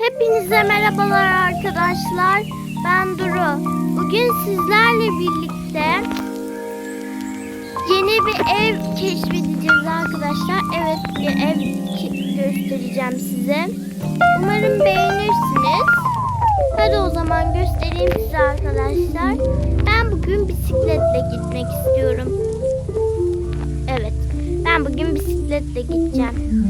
Hepinize merhabalar arkadaşlar. Ben Duru. Bugün sizlerle birlikte yeni bir ev keşfedeceğiz arkadaşlar. Evet bir ev göstereceğim size. Umarım beğenirsiniz. Hadi o zaman göstereyim size arkadaşlar. Ben bugün bisikletle gitmek istiyorum. Evet. Ben bugün bisikletle gideceğim.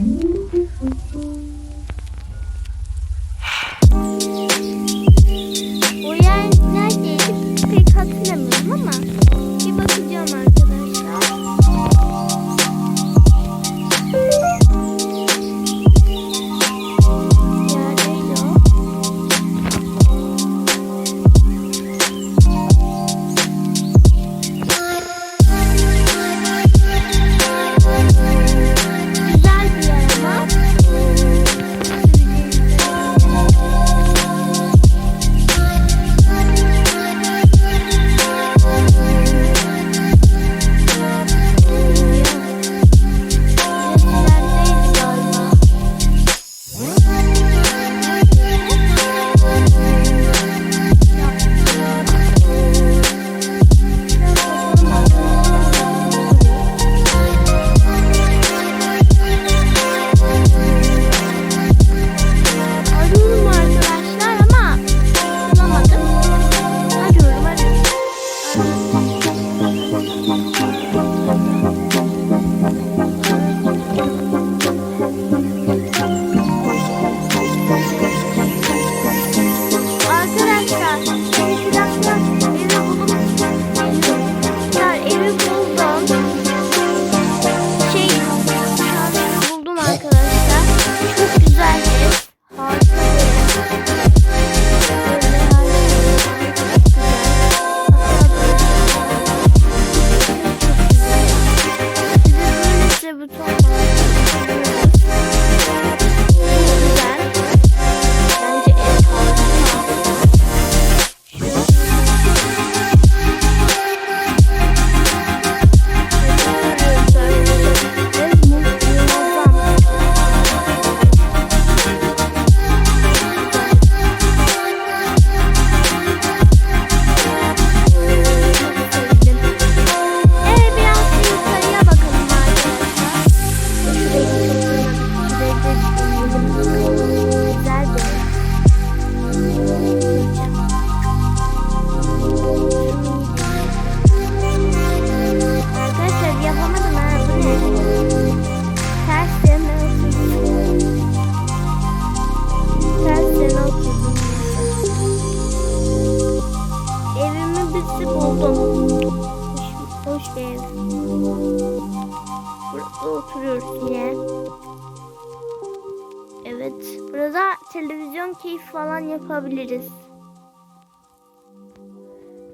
Burada televizyon keyif falan yapabiliriz.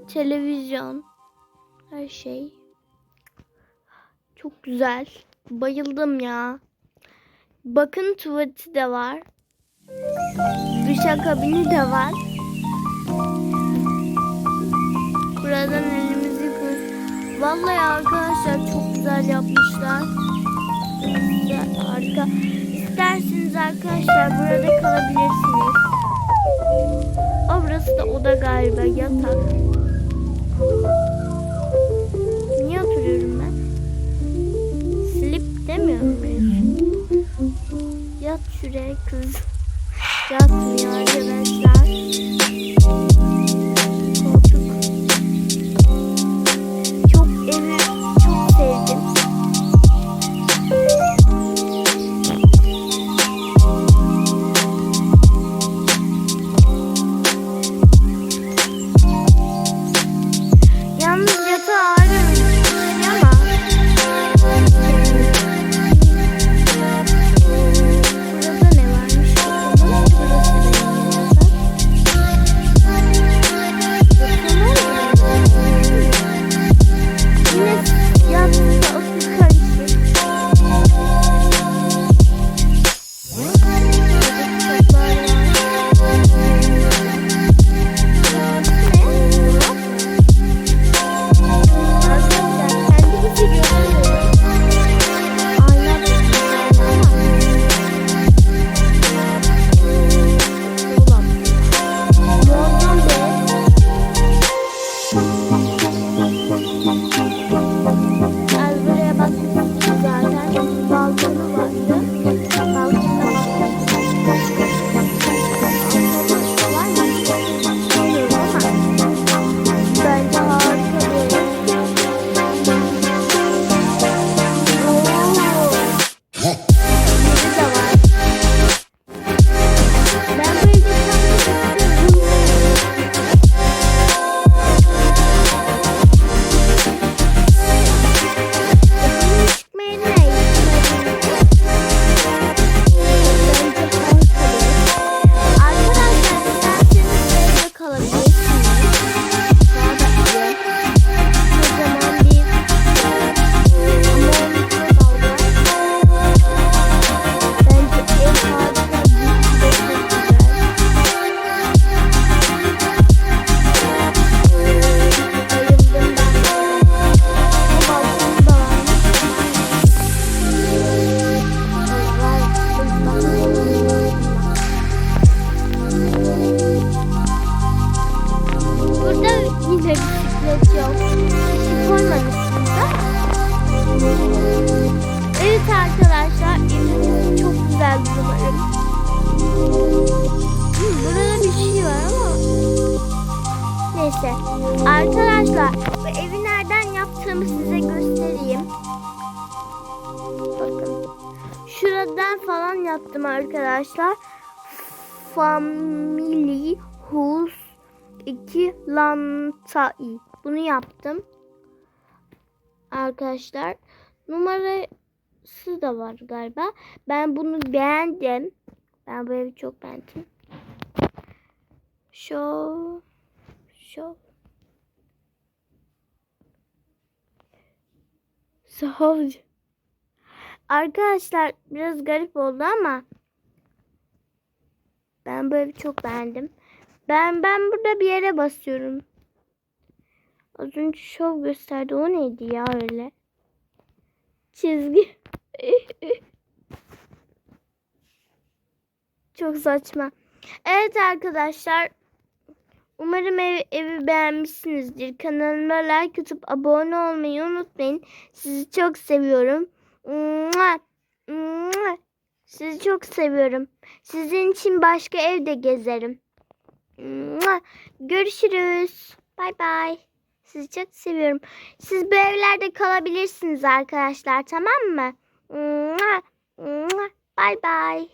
Televizyon. Her şey. Çok güzel. Bayıldım ya. Bakın tuvaleti de var. Duşakabini de var. Buradan elimizi koy. Vallahi arkadaşlar çok güzel yapmışlar. Harika. İsterseniz arkadaşlar burada kalabilirsiniz. O burası da oda galiba yatak. Niye oturuyorum ben? Slip demiyorum ben. Yat şuraya kız. Yatmıyor arkadaşlar. Música Arkadaşlar bu evi nereden yaptığımı size göstereyim. Bakın. Şuradan falan yaptım arkadaşlar. Family House 2 Lantai. Bunu yaptım. Arkadaşlar numarası da var galiba. Ben bunu beğendim. Ben bu evi çok beğendim. Şu şu Savcı. Arkadaşlar biraz garip oldu ama ben evi çok beğendim. Ben ben burada bir yere basıyorum. Az önce şov gösterdi. O neydi ya öyle? Çizgi. çok saçma. Evet arkadaşlar. Umarım ev, evi beğenmişsinizdir. Kanalıma like atıp abone olmayı unutmayın. Sizi çok seviyorum. Sizi çok seviyorum. Sizin için başka evde gezerim. Görüşürüz. Bay bay. Sizi çok seviyorum. Siz bu evlerde kalabilirsiniz arkadaşlar tamam mı? Bay bay.